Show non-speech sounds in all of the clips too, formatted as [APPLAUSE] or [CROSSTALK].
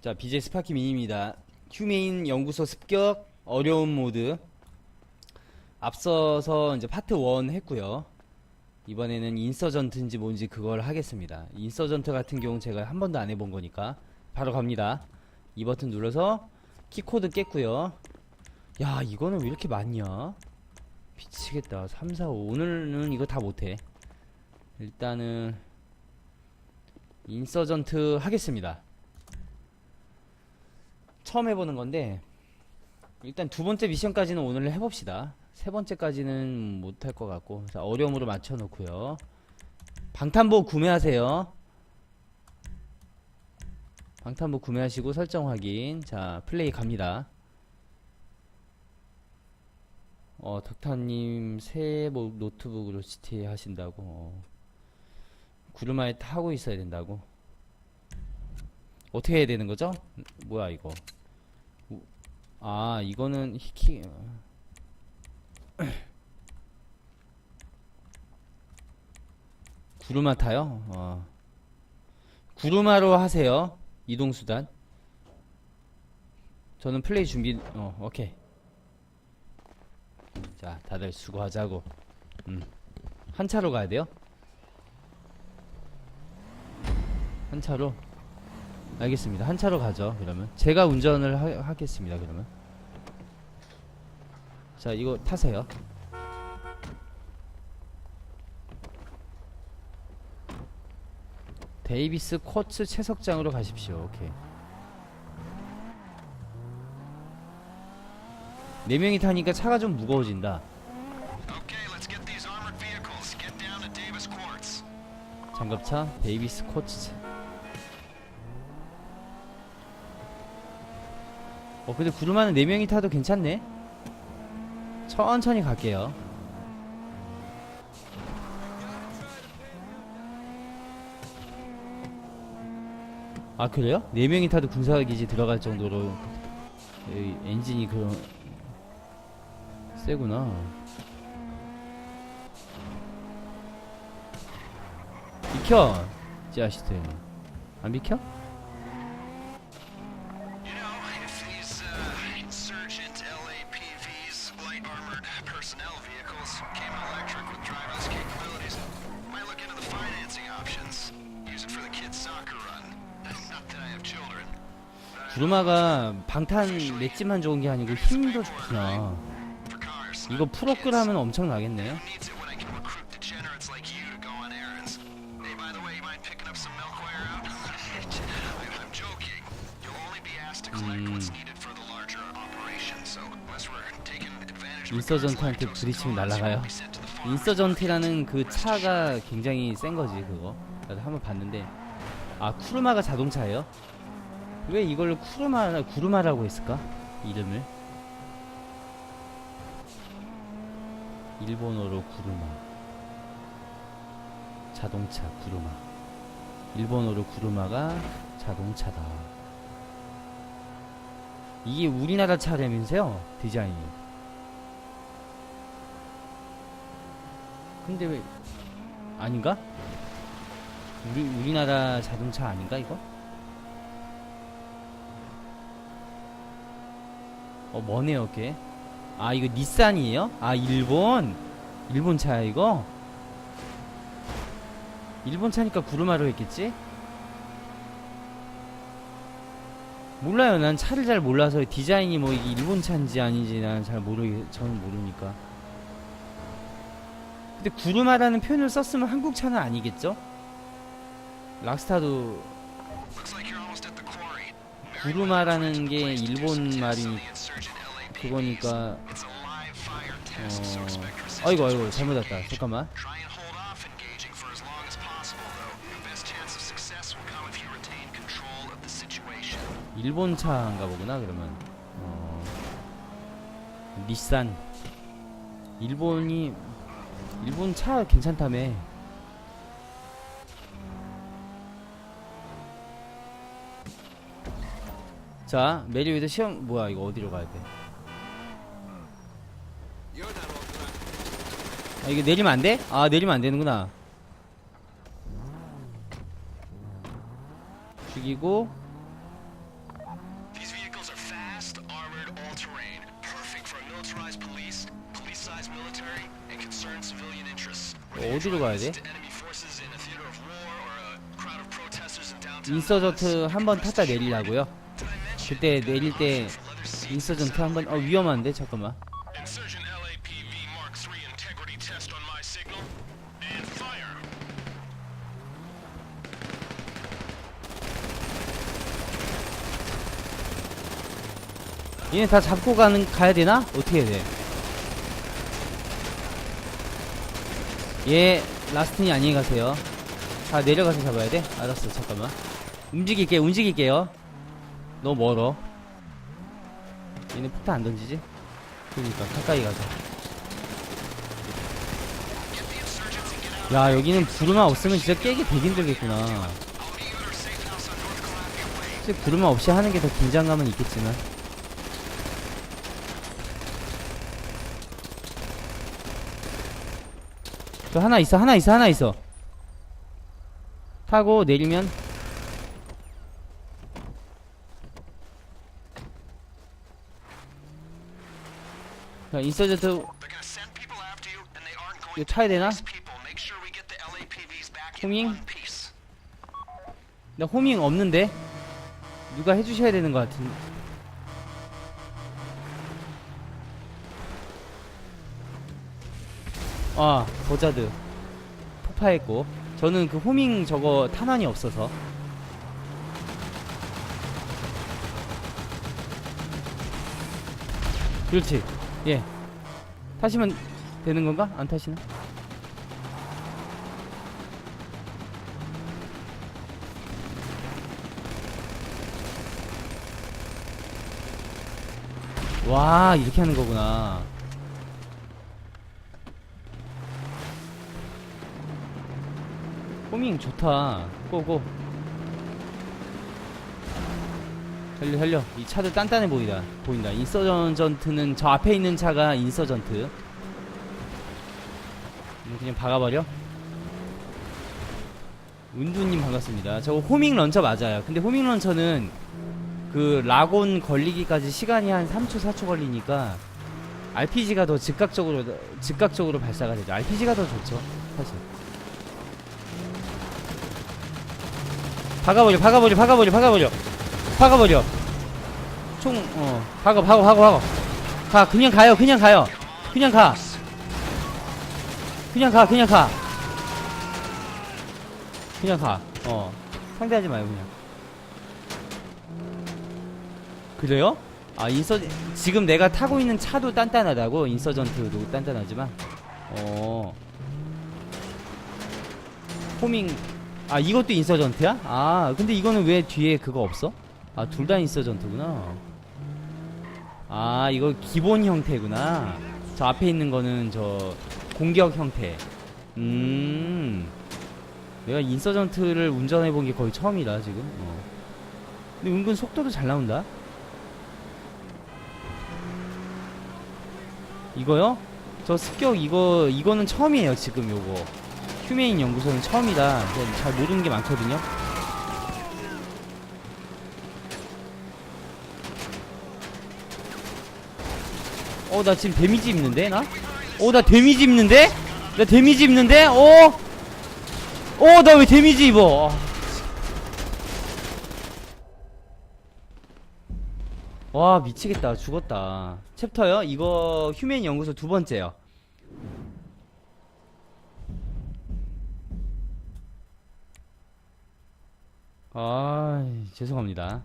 자, BJ 스파키 미니입니다. 휴메인 연구소 습격 어려운 모드. 앞서서 이제 파트 1 했고요. 이번에는 인서전트인지 뭔지 그걸 하겠습니다. 인서전트 같은 경우 제가 한 번도 안 해본 거니까 바로 갑니다. 이 버튼 눌러서 키코드 깼고요. 야, 이거는 왜 이렇게 많냐? 미치겠다. 3, 4, 5. 오늘은 이거 다 못해. 일단은 인서전트 하겠습니다. 처음 해보는 건데 일단 두 번째 미션까지는 오늘 해봅시다. 세 번째까지는 못할 것 같고 자, 어려움으로 맞춰놓고요. 방탄복 구매하세요. 방탄복 구매하시고 설정 확인. 자 플레이 갑니다. 어 덕타님 새 뭐, 노트북으로 GTA 하신다고. 어. 구르마에 타고 있어야 된다고. 어떻게 해야 되는 거죠? 뭐야 이거? 우- 아 이거는 히키 구르마 타요? 어. [COUGHS] 구르마로 하세요. 이동 수단. 저는 플레이 준비. 어 오케이. 자 다들 수고하자고. 음. 한 차로 가야 돼요? 한 차로. 알겠습니다. 한 차로 가죠. 그러면 제가 운전을 하, 하겠습니다. 그러면 자 이거 타세요. 데이비스 코츠 채석장으로 가십시오. 오케이. 네 명이 타니까 차가 좀 무거워진다. 장갑차 데이비스 코츠. 어 근데 구름하는 네 명이 타도 괜찮네. 천천히 갈게요. 아 그래요? 네 명이 타도 군사기지 들어갈 정도로 이 엔진이 그런 세구나. 비켜, 자식들. 안 비켜? Personnel vehicles, came electric with driverless capabilities, might look into the financing options. Use it for the kids' soccer run. Not that I have children. 구르마가 방탄 맷집만 좋은 게 아니고 힘도 좋구나. 이거 프로그라면 엄청 나겠네요. Who 인서전트한테 부딪히면 날아가요. 인서전트라는 그 차가 굉장히 센 거지 그거. 나도 한번 봤는데 아 쿠르마가 자동차예요? 왜 이걸 쿠르마 구르마라고 했을까? 이름을 일본어로 구르마 자동차 구르마 일본어로 구르마가 자동차다 이게 우리나라 차라면서요 디자인이 근데 왜 아닌가? 우리 우리나라 자동차 아닌가 이거? 어 뭐네요 꽤. 아 이거 닛산이에요? 아 일본 일본 차야 이거? 일본 차니까 구르마로 했겠지? 몰라요 난 차를 잘 몰라서 디자인이 뭐 이게 일본 차인지 아닌지 난 잘 모르 저는 모르니까 근데 구르마라는 표현을 썼으면 한국 차는 아니겠죠? 락스타도. 구르마라는 게 일본 말이. 그거니까 어... 아이고 아이고 잘못 왔다 잠깐만. 일본 차인가 보구나 그러면 어... 닛산 일본이 일본 차 괜찮다며 자 메리웨더 시험 뭐야 이거 어디로 가야 돼? 아 이거 내리면 안 돼? 아 내리면 안 되는구나. 죽이고 어, 어디로 가야 돼? 인서전트 한번 탔다 내리라고요? 그때 내릴 때 인서전트 한번 어 위험한데 잠깐만 얘네 다 잡고 가는 가야 되나? 어떻게 해야 돼? 얘 라스틴이 안녕히 가세요. 다 내려가서 잡아야 돼? 알았어 잠깐만. 움직일게 움직일게요. 너무 멀어. 얘네 폭탄 안 던지지? 그러니까 가까이 가자. 야 여기는 부르마 없으면 진짜 깨기 되게 힘들겠구나. 진짜 부르마 없이 하는 게 더 긴장감은 있겠지만. 저 하나 있어 하나 있어 하나 있어 타고 내리면 자 인서전트 이거 타야 되나? piece. 나 호밍 없는데 누가 해주셔야 되는 것 같은 아 버자드. 폭파했고. 저는 그 호밍 저거 탄환이 없어서. 그렇지. 예. 타시면 되는 건가? 안 타시나? 와 이렇게 하는 거구나 호밍 좋다. 고고. 달려 달려. 이 차도 단단해 보이다 보인다. 인서전트는 저 앞에 있는 차가 인서전트. 그냥 박아버려? 은두님 반갑습니다. 저거 호밍 런처 맞아요. 근데 호밍 런처는 그 라곤 걸리기까지 시간이 한 3초 4초 걸리니까 RPG가 더 즉각적으로 즉각적으로 발사가 되죠. RPG가 더 좋죠. 사실. 박아버려, 박아버려, 박아버려, 박아버려, 박아버려. 총, 어, 박아, 박아, 박아, 박아. 가, 그냥 가요, 그냥 가요, 그냥 가, 그냥 가, 그냥 가, 그냥 가. 어, 상대하지 마요, 그냥. 그래요? 아 인서 지금 내가 타고 있는 차도 단단하다고 인서전트도 단단하지만 어 호밍 아 이것도 인서전트야? 아 근데 이거는 왜 뒤에 그거 없어? 아 둘 다 인서전트구나 아 이거 기본 형태구나 저 앞에 있는 거는 저 공격 형태 음 내가 인서전트를 운전해 본 게 거의 처음이다 지금 어. 근데 은근 속도도 잘 나온다 이거요? 저 습격 이거 이거는 처음이에요 지금 요거 휴메인 연구소는 처음이다 잘 모르는 게 많거든요 어 나 지금 데미지 입는데 나? 어 나 데미지 입는데? 나 데미지 입는데? 어? 어 나 왜 데미지 입어 아, 와 미치겠다 죽었다 챕터요? 이거 휴메인 연구소 두 번째요 아 죄송합니다.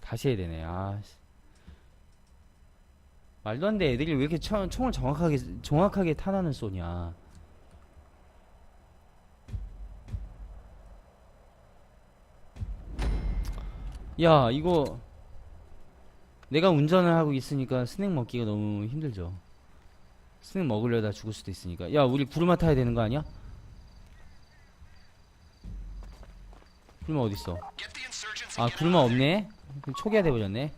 다시 해야 되네. 아 씨. 말도 안 돼. 애들이 왜 이렇게 총, 총을 정확하게 정확하게 탄환을 쏘냐. 야 이거 내가 운전을 하고 있으니까 스낵 먹기가 너무 힘들죠 스낵 먹으려다 죽을 수도 있으니까. 야 우리 구르마 타야 되는 거 아니야? 구르마 어딨어? 아 구르마. 없네? 초기화 돼버렸네.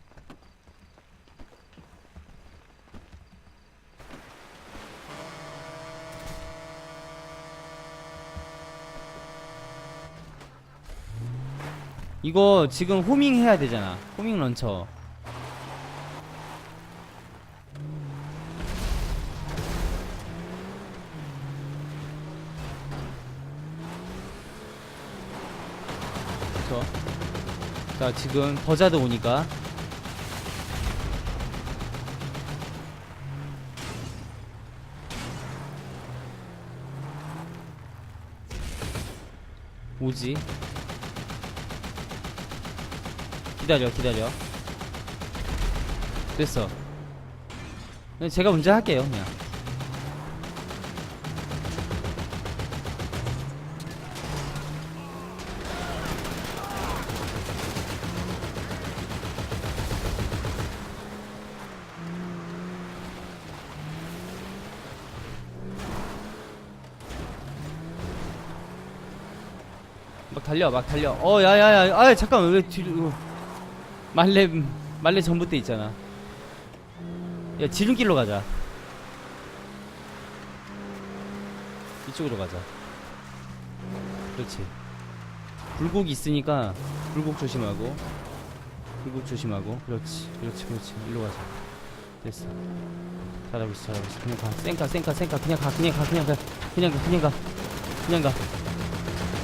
이거 지금 호밍 해야 되잖아. 호밍 런처 그렇죠. 자, 지금 버자드 오니까 오지. 기다려, 기다려. 됐어. 제가 문제 할게요, 그냥. 달려, 막 달려. 어, 야야야, 아, 잠깐만, 왜 뒤로? 말레, 말레 전봇대 있잖아. 야, 지름길로 가자. 이쪽으로 가자. 그렇지. 굴곡 있으니까 굴곡 조심하고, 굴곡 조심하고, 그렇지, 그렇지, 그렇지. 일로 가자. 됐어. 잘하고 있어, 잘하고 있어. 그냥 가. 쌩까, 쌩까, 쌩까. 그냥 가, 그냥 가, 그냥 가, 그냥 가, 그냥 가, 그냥 가.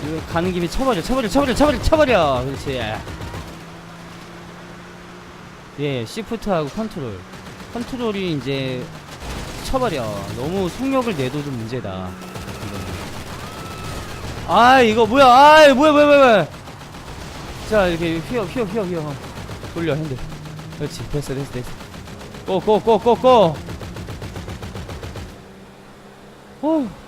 이거 가는 김에 쳐버려, 쳐버려, 쳐버려, 쳐버려, 쳐버려. 그렇지. 예, 시프트하고 컨트롤. 컨트롤이 이제 쳐버려. 너무 속력을 내도 좀 문제다. 아, 이거 뭐야? 아, 뭐야, 뭐야, 뭐야. 자, 이렇게 휘어, 휘어, 휘어, 휘어. 돌려, 핸들. 그렇지, 됐어, 됐어, 됐어. 고, 고, 고, 고, 고. 어.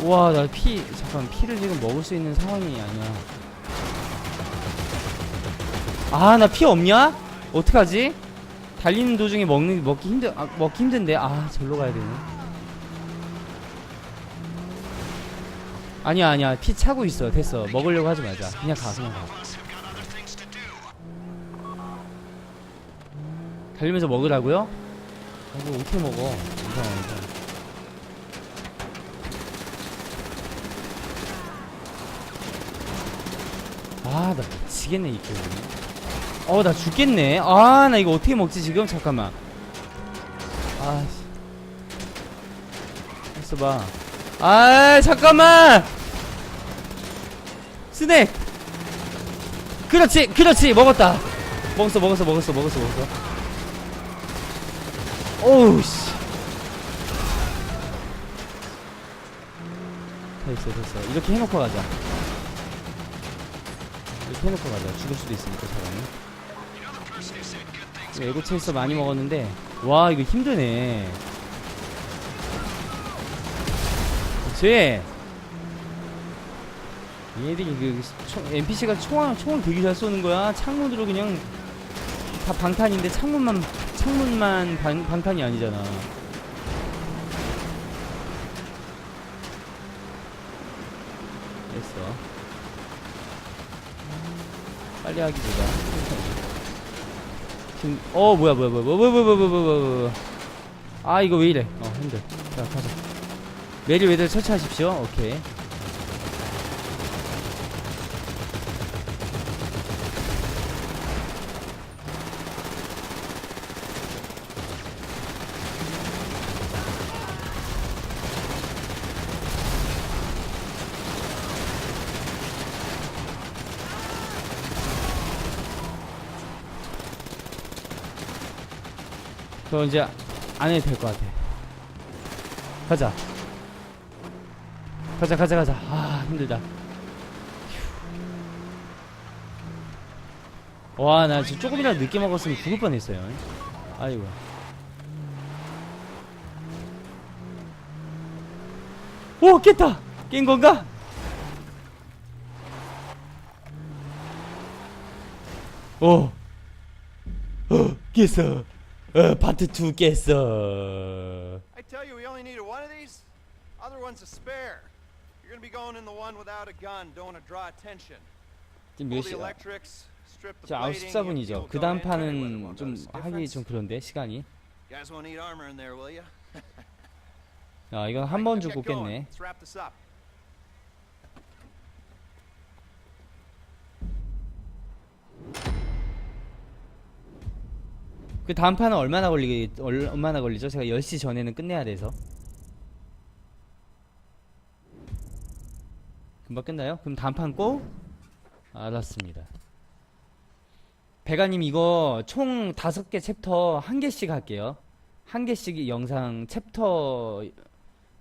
우와 나 피 잠깐 피를 지금 먹을 수 있는 상황이 아니야. 아 나 피 없냐? 어떡하지? 달리는 도중에 먹는 먹기 힘들 아, 먹기 힘든데? 아 절로 가야 되네. 아니야 아니야. 피 차고 있어. 됐어. 먹으려고 하지 말자. 그냥 가 그냥 가. 달리면서 먹으라고요? 아이고 어떻게 먹어. 이상하 이 아 나 미치겠네 이 게임 어 나 죽겠네. 아 나 이거 어떻게 먹지 지금? 잠깐만. 아 씨. 있어봐. 아 잠깐만! 스낵! 그렇지 그렇지! 먹었다. 먹었어 먹었어 먹었어 먹었어 먹었어. 오우 씨. 됐어 됐어. 이렇게 해놓고 가자 해놓고 가자. 죽을 수도 있으니까 사람이. 에고 체이서 많이 먹었는데 와 이거 힘드네. 그치? 얘들이 그 총, NPC가 총을, 총을 되게 잘 쏘는 거야. 창문으로 그냥 다 방탄인데 창문만 창문만 방, 방탄이 아니잖아. 됐어 빨리 하기보다 지금 어 뭐야 뭐야 뭐야 뭐야 뭐야 뭐야 뭐야 뭐야 뭐야 아 이거 왜 이래? 어 힘들. 자 가자. 메리 웨들 처치하십시오. 오케이 저 이제 안 해도 될 것 같아. 가자. 가자, 가자, 가자. 아, 힘들다. 휴. 와, 나 지금 조금이라도 늦게 먹었으면 죽을 뻔 했어요. 아이고. 오, 깼다! 깬 건가? 오. 어, 깼어. 어, 파트 2 깼어. I tell you, we only needed one of these. Other one's a spare. You're gonna be going in the one without a gun. Don't want to draw attention. 지금 Pull 몇 the 시야? electrics, strip the 자, plating. 94분이죠. you'll 그 go 다음 판은 좀 하기. 좀 그런데 시간이. You guys won't need armor in there, will you? 아, 이건 한 번 주고 깼네. Let's wrap this up. 그 다음 판은 얼마나 걸리 얼마나 걸리죠? 제가 10시 전에는 끝내야 돼서. 금방 끝나요? 그럼 다음 판 꼭? 알았습니다. 배가님 이거 총 다섯 개 챕터 한 개씩 할게요. 한 개씩 영상 챕터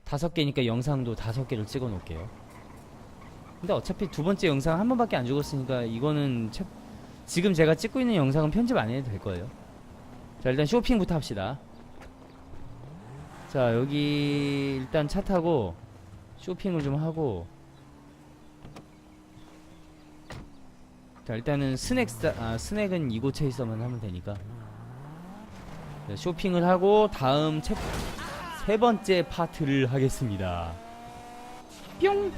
다섯 개니까 영상도 다섯 개를 찍어 놓을게요. 근데 어차피 두 번째 영상 한 번밖에 안 죽었으니까 이거는 챕 지금 제가 찍고 있는 영상은 편집 안 해도 될 거예요. 자 일단 쇼핑부터 합시다. 자 여기 일단 차 타고 쇼핑을 좀 하고. 자 일단은 스낵 사, 아 스낵은 이곳에 있어만 하면 되니까. 자, 쇼핑을 하고 다음 챕, 세 번째 파트를 하겠습니다. 뿅